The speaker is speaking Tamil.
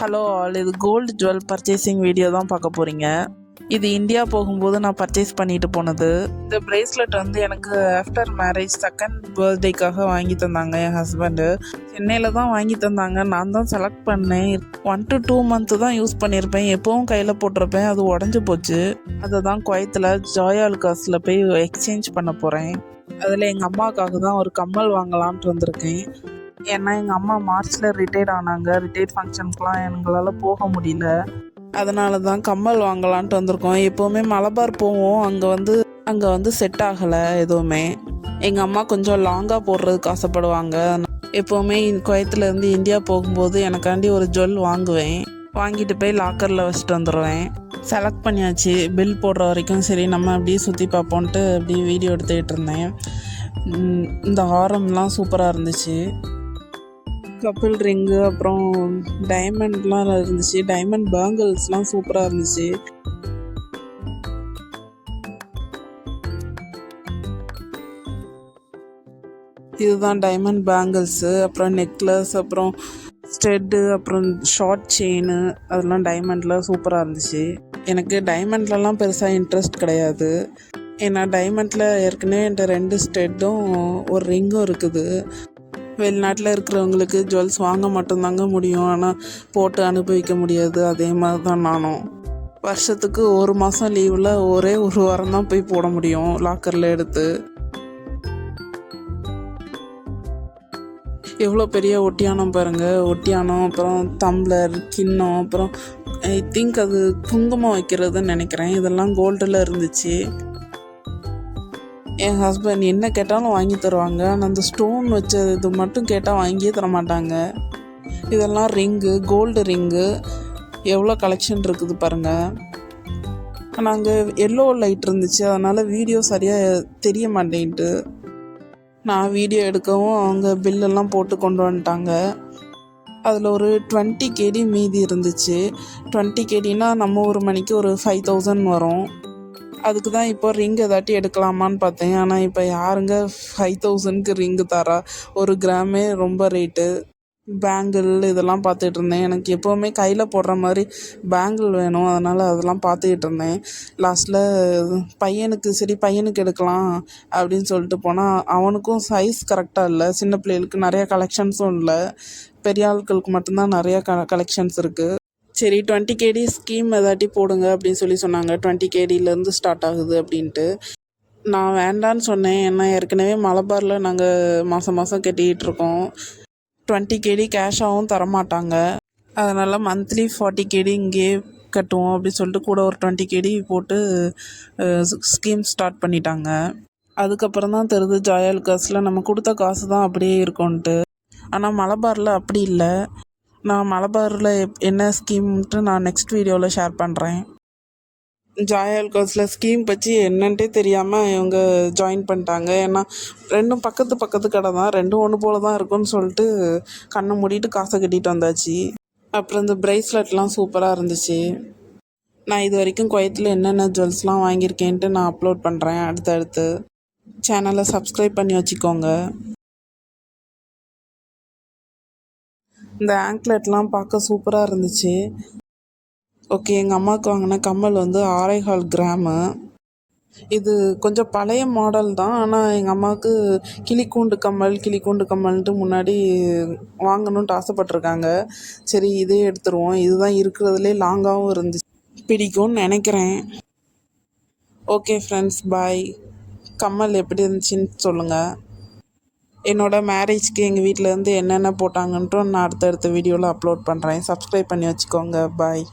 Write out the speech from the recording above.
ஹலோ ஆல் இது கோல்டு ஜுவல் பர்ச்சேசிங் வீடியோ தான் பார்க்க போகிறீங்க இது இந்தியா போகும்போது நான் பர்ச்சேஸ் பண்ணிட்டு போனது. இந்த பிரேஸ்லெட் வந்து எனக்கு ஆஃப்டர் மேரேஜ் செகண்ட் பர்த்டேக்காக வாங்கி தந்தாங்க என் ஹஸ்பண்டு சென்னையில் தான் வாங்கி தந்தாங்க. நான் தான் செலக்ட் பண்ணேன். ஒன் டு டூ மந்த்து தான் யூஸ் பண்ணியிருப்பேன் எப்போவும் கையில் போட்டிருப்பேன். அது உடஞ்சி போச்சு. அதை தான் குவைத்தில் ஜாயாலுகாஸில் போய் எக்ஸ்சேஞ்ச் பண்ண போகிறேன் அதில் எங்கள் அம்மாவுக்காக தான் ஒரு கம்மல் வாங்கலான்ட்டு வந்திருக்கேன் ஏன்னா எங்கள் அம்மா மார்ச்சில் ரிட்டையர்ட் ஆனாங்க. ரிட்டையர்ட் ஃபங்க்ஷனுக்குலாம் எங்களால் போக முடியல. அதனால தான் கம்மல் வாங்கலான்ட்டு வந்திருக்கோம். எப்போவுமே மலபார் போவோம். அங்கே வந்து அங்கே வந்து செட் ஆகலை எதுவுமே. எங்கள் அம்மா கொஞ்சம் லாங்காக போடுறதுக்கு ஆசைப்படுவாங்க. எப்போவுமே குவைத்துலேருந்து இந்தியா போகும்போது எனக்காண்டி ஒரு ஜுவல் வாங்குவேன். வாங்கிட்டு போய் லாக்கரில் வச்சுட்டு வந்துடுவேன் செலக்ட் பண்ணியாச்சு. பில் போடுற வரைக்கும் சரி நம்ம அப்படியே சுற்றி பார்ப்போன்ட்டு அப்படியே வீடியோ எடுத்துக்கிட்டு இருந்தேன். இந்த ஹாரம்லாம் சூப்பராக இருந்துச்சு. கப்பிள் ரிங்கு அப்புறம் டைமண்ட்லாம் இருந்துச்சு. டைமண்ட் பேங்கிள்ஸ்லாம் சூப்பராக இருந்துச்சு. இதுதான் டைமண்ட் பேங்கிள்ஸு அப்புறம் நெக்லஸ் அப்புறம் ஸ்டெட்டு அப்புறம் ஷார்ட் செயின் அதெல்லாம் டைமண்டில் சூப்பராக இருந்துச்சு. எனக்கு டைமண்ட்லலாம் பெருசாக இன்ட்ரெஸ்ட் கிடையாது. ஏன்னா டைமண்டில் ஏற்கனவே என்கிட்ட ரெண்டு ஸ்டெட்டும் ஒரு ரிங்கும் இருக்குது. வெளிநாட்டில் இருக்கிறவங்களுக்கு ஜுவல்ஸ் வாங்க மட்டும்தாங்க முடியும். ஆனால் போட்டு அனுபவிக்க முடியாது. அதே மாதிரி தான் நானும். வருஷத்துக்கு ஒரு மாதம் லீவில் ஒரே ஒரு வாரம் தான் போய் போட முடியும் லாக்கரில் எடுத்து. எவ்வளோ பெரிய ஒட்டியானம் பாருங்கள் ஒட்டியானம் அப்புறம் தம்ளர் கிண்ணம் அப்புறம் ஐ திங்க் அது குங்குமம் வைக்கிறதுன்னு நினைக்கிறேன். இதெல்லாம் கோல்டில் இருந்துச்சு. என் ஹஸ்பண்ட் என்ன கேட்டாலும் வாங்கி தருவாங்க. ஆனால் அந்த ஸ்டோன் வச்ச இது மட்டும் கேட்டால் வாங்கியே தர மாட்டாங்க. இதெல்லாம் ரிங்கு கோல்டு ரிங்கு எவ்வளோ கலெக்ஷன் இருக்குது பாருங்கள் ஆனால் அங்கே எல்லோ லைட் இருந்துச்சு. அதனால் வீடியோ சரியாக தெரிய மாட்டேன்ட்டு. நான் வீடியோ எடுக்கவும் அவங்க பில்லெல்லாம் போட்டு கொண்டு வந்துட்டாங்க. அதில் ஒரு டுவெண்ட்டி கேடி மீதி இருந்துச்சு. டுவெண்ட்டி கேடினா நம்ம ஒரு மணிக்கு ஒரு ஃபைவ் தௌசண்ட் வரும். அதுக்கு தான் இப்போ ரிங் ஏதாட்டி எடுக்கலாமான்னு பார்த்தேன். ஆனால் இப்போ யாருங்க ஃபைவ் தௌசண்ட்க்கு ரிங்கு தரா? ஒரு கிராமே ரொம்ப ரேட்டு பேங்கிள் இதெல்லாம் பார்த்துட்டு இருந்தேன். எனக்கு எப்போவுமே கையில் போடுற மாதிரி பேங்கிள் வேணும். அதனால் அதெல்லாம் பார்த்துக்கிட்டு இருந்தேன். லாஸ்ட்டில் பையனுக்கு சரி பையனுக்கு எடுக்கலாம் அப்படின்னு சொல்லிட்டு போனால் அவனுக்கும் சைஸ் கரெக்டாக இல்லை. சின்ன பிள்ளைகளுக்கு நிறையா கலெக்ஷன்ஸும் இல்லை. பெரிய ஆட்களுக்கு மட்டும்தான் நிறையா க கலெக்ஷன்ஸ் இருக்குது சரி டுவெண்ட்டி கேடி ஸ்கீம் எதாட்டி போடுங்க அப்படின்னு சொல்லி சொன்னாங்க. டுவெண்ட்டி கேடியிலேருந்து ஸ்டார்ட் ஆகுது அப்படின்ட்டு. நான் வேண்டான்னு சொன்னேன். ஏன்னா ஏற்கனவே மலபாரில் நாங்கள் மாதம் மாதம் கட்டிக்கிட்டு இருக்கோம். டுவெண்ட்டி கேடி கேஷாகவும் தரமாட்டாங்க. அதனால் மந்த்லி ஃபார்ட்டி கேடி இங்கேயே கட்டுவோம் அப்படின்னு சொல்லிட்டு கூட ஒரு டுவெண்ட்டி கேடி போட்டு ஸ்கீம் ஸ்டார்ட் பண்ணிட்டாங்க. அதுக்கப்புறம் தான் தெரியுது ஜாயல் காசில் நம்ம கொடுத்த காசு தான் அப்படியே இருக்கும்ன்ட்டு. ஆனால் மலபாரில் அப்படி இல்லை. நான் மலபாரில் எப் என்ன ஸ்கீம்ன்ட்டு நான் நெக்ஸ்ட் வீடியோவில் ஷேர் பண்ணுறேன் ஜாயல் கோர்ஸில் ஸ்கீம் பற்றி என்னன்ட்டே தெரியாமல் இவங்க ஜாயின் பண்ணிட்டாங்க. ஏன்னா ரெண்டும் பக்கத்து பக்கத்து கடை தான். ரெண்டும் ஒன்று போல தான் இருக்கும்னு சொல்லிட்டு கண்ணை மூடிட்டு காசை கட்டிட்டு வந்தாச்சு. அப்புறம் இந்த ப்ரைஸ்லெட்லாம் சூப்பராக இருந்துச்சு. நான் இது வரைக்கும் குவைத்தில் என்னென்ன ஜுவல்ஸ்லாம் வாங்கியிருக்கேன்ட்டு நான் அப்லோட் பண்ணுறேன் அடுத்தடுத்து சேனலை சப்ஸ்கிரைப் பண்ணி வச்சுக்கோங்க. இந்த ஆங்க்லெட்லாம் பார்க்க சூப்பராக இருந்துச்சு. ஓகே எங்கள் அம்மாவுக்கு வாங்கின கம்மல் வந்து ஆரைஹால் கிராமு. இது கொஞ்சம் பழைய மாடல் தான். ஆனால் எங்கள் அம்மாவுக்கு கிளிக்கூண்டு கம்மல் கிளிக்கூண்டு கம்மல்ன்ட்டு முன்னாடி வாங்கணுன்ட்டு ஆசைப்பட்டிருக்காங்க. சரி இதே எடுத்துருவோம். இதுதான் இருக்கிறதுலே லாங்காகவும் இருந்துச்சு. பிடிக்கும்னு நினைக்கிறேன். ஓகே ஃப்ரெண்ட்ஸ் பாய் கம்மல் எப்படி இருந்துச்சுன்னு சொல்லுங்கள் என்னோடய மேரேஜ்க்கு எங்கள் வீட்டிலேருந்து என்னென்ன போட்டாங்கன்ட்டும் நான் அடுத்தடுத்த வீடியோவில் அப்லோட் பண்ணுறேன் சப்ஸ்கிரைப் பண்ணி வச்சுக்கோங்க. பாய்